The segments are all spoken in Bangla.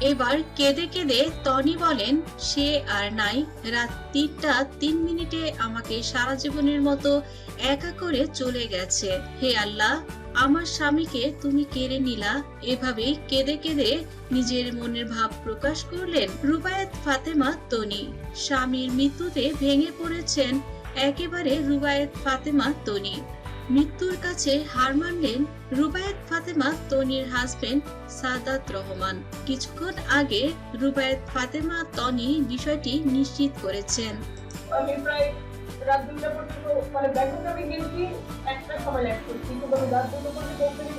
এবার কেঁদে কেঁদে তনি বলেন, সে আর নাই। রাত তিনটা তিন মিনিটে আমাকে সারা জীবনের মতো একা করে চলে গেছে। হে আল্লাহ, আমার স্বামীকে তুমি কেড়ে নিলা। এভাবেই কেঁদে কেঁদে নিজের মনের ভাব প্রকাশ করলেন রুবায়েত, ফাতেমা তনি স্বামীর মৃত্যুতে ভেঙে পড়েছেন একেবারে রুবায়েত, ফাতেমা তনি মৃত্যুর কাছে হার মানলেন রুবায়েত ফাতেমা, তনির হাজবেন্ড সাদাত রহমান। কিছুক্ষণ আগে রুবায়েত ফাতেমা, তনি বিষয়টি নিশ্চিত করেছেন। আমি প্রায় রাত দুটা পর্যন্ত মানে ব্যাংকক আমি গেছি একটা সময় করছি। কিন্তু আমি রাত দুটো পর্যন্ত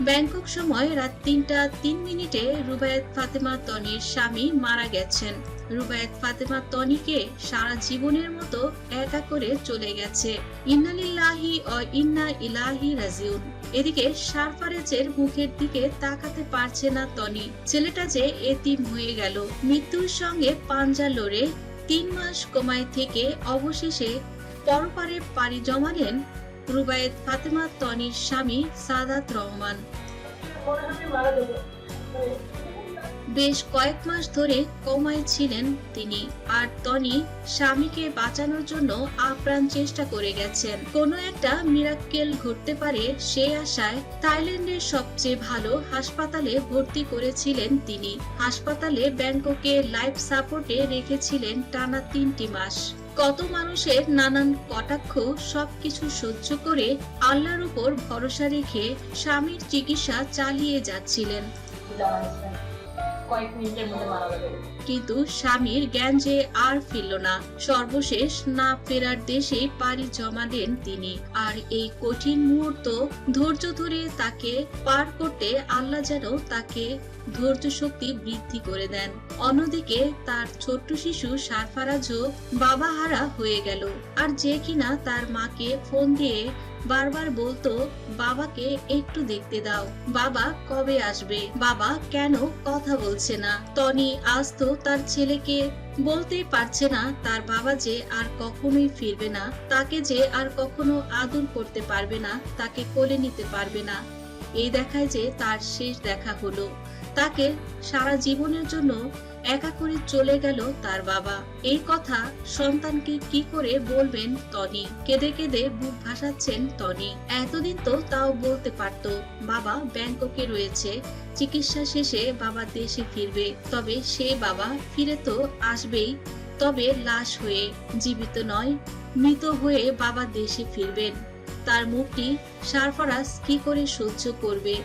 ব্যাংকক সময় রাত তিনটা তিন মিনিটে রুবায়েত ফাতেমা তনির স্বামী মারা গেছেন। রুবায়েত ফাতেমা তনিকে সারা জীবনের মতো একা করে চলে গেছে। ইন্নালিল্লাহি ও ইন্না ইলাহি রাজিউন। এদিকে সারফারেজের মুখের দিকে তাকাতে পারছে না তনি। ছেলেটা যে এতিম হয়ে গেল। মৃত্যুর সঙ্গে পাঞ্জা লড়ে তিন মাস কমায় থেকে অবশেষে পরপারে পাড়ি জমালেন রুবায়েত ফাতেমা, তনির স্বামী সাদাত রহমান। বেশ কয়েক মাস ধরে কমায় ছিলেন তিনি, আর তনি স্বামীকে বাঁচানোর জন্য আপ্রাণ চেষ্টা করে গেছেন। কোনো একটা মিরাক্কেল ঘটতে পারে সে আশায় থাইল্যান্ডের সবচেয়ে ভালো হাসপাতালে ভর্তি করেছিলেন তিনি। হাসপাতালে ব্যাংককে লাইফ সাপোর্টে রেখেছিলেন টানা তিনটি মাস। কত মানুষের নানান কটাক্ষ সবকিছু সহ্য করে আল্লাহর উপর ভরসা রেখে স্বামীর চিকিৎসা চালিয়ে যাচ্ছিলেন। কয়েক মিনিটের মধ্যে মারা কিন্তু স্বামীর জ্ঞান যে আর ফিরল না। সর্বশেষ না ফেরার দেশে পাড়ি জমালেন তিনি। আর এই কঠিন মুহূর্ত ধৈর্য ধরে তাকে পার করতে আল্লাহ যেন তাকে ধৈর্য শক্তি বৃদ্ধি করে দেন। অন্যদিকে তার ছোট্ট শিশু সারফারাজও বাবা হারা হয়ে গেল। আর যে কিনা তার মাকে ফোন দিয়ে বারবার বলতো, বাবাকে একটু দেখতে দাও। বাবা কবে আসবে? বাবা কেন কথা বলছে না? টনি আজ তো তার ছেলেকে বলতেই পারছে না, তার বাবা যে আর কখনোই ফিরবে না, তাকে যে আর কখনো আদর করতে পারবে না, তাকে কোলে নিতে পারবে না। এই দেখায় যে তার শেষ দেখা হলো। তাকে সারা জীবনের জন্য একা করে চলে গেল তার বাবা। এই কথা সন্তানকে কি করে বলবেন টনি? কেঁদে কেঁদে বুক ভাসাচ্ছেন টনি। এতদিন তো তাও বলতে পারতো, বাবা ব্যাংককে রয়েছে, চিকিৎসা শেষে বাবা দেশে ফিরবে। তবে সে বাবা ফিরে তো আসবেই, তবে লাশ হয়ে, জীবিত নয়, মৃত হয়ে বাবা দেশে ফিরবেন। তার মুখটি সারফারাজ কি করে সহ্য করবে?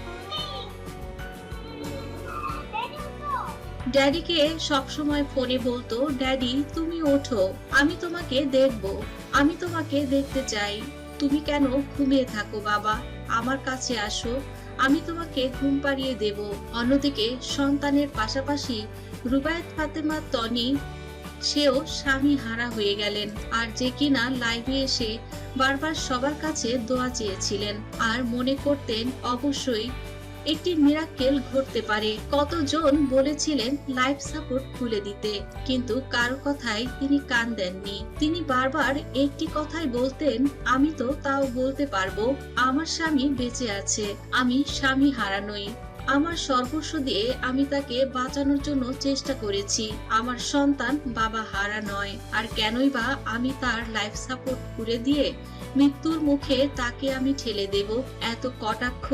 ড্যাডিকে সবসময় ফোনে বলতো, ড্যাডি, তুমি ওঠো, আমি তোমাকে দেখব, আমি তোমাকে দেখতে চাই। তুমি কেন ঘুমিয়ে থাকো বাবা? আমার কাছে আসো, আমি তোমাকে ঘুম পাড়িয়ে দেব। অন্যদিকে সন্তানের পাশাপাশি রুবায়েত, ফাতেমা, তনি, সেও স্বামী হারা হয়ে গেলেন। আর যে কিনা লাইভে এসে বারবার সবার কাছে দোয়া চেয়েছিলেন। আর মনে করতেন অবশ্যই একটি মিরাক্কেল ঘটতে পারে। কতজন বলেছিলেন লাইফ সাপোর্ট খুলে দিতে, কিন্তু কারও কথায় তিনি কান দেননি। তিনি বারবার একটি কথাই বলতেন, আমি তো তাও বলতে পারব, আমার স্বামী বেঁচে আছে, আমি স্বামী হারানোই। আমার সর্বস্ব দিয়ে আমি তাকে বাঁচানোর জন্য চেষ্টা করেছি, আমার সন্তান বাবা হারা নয়। আর কেনই বা আমি তার লাইফ সাপোর্ট করে দিয়ে মৃত্যুর মুখে তাকে আমি ঠেলে দেব? এত কটাক্ষ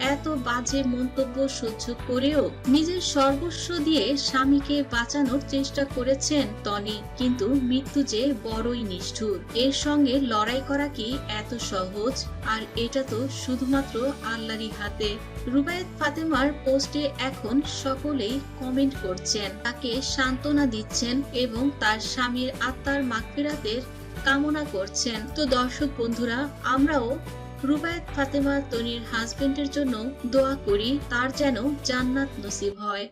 এত বাজে মন্তব্য সহ্য করেও নিজের সর্বস্ব দিয়ে স্বামীকে বাঁচানোর চেষ্টা করেছেন টনি। কিন্তু মৃত্যু যে বড়ই নিষ্ঠুর। এর সঙ্গে লড়াই করা কি এত সহজ? আর এটা তো শুধুমাত্র আল্লাহরই হাতে। রুবায়েত ফাতেমার পোস্টে এখন সকলেই কমেন্ট করছেন। তাকে সান্ত্বনা দিচ্ছেন এবং তার স্বামীর আত্মার মাগফিরাতের কামনা করছেন। তো দর্শক বন্ধুরা, আমরাও রুবায়েত ফাতেমা তনির হাজবেন্ডের জন্য দোয়া করি তার যেন জান্নাত নসিব হয়।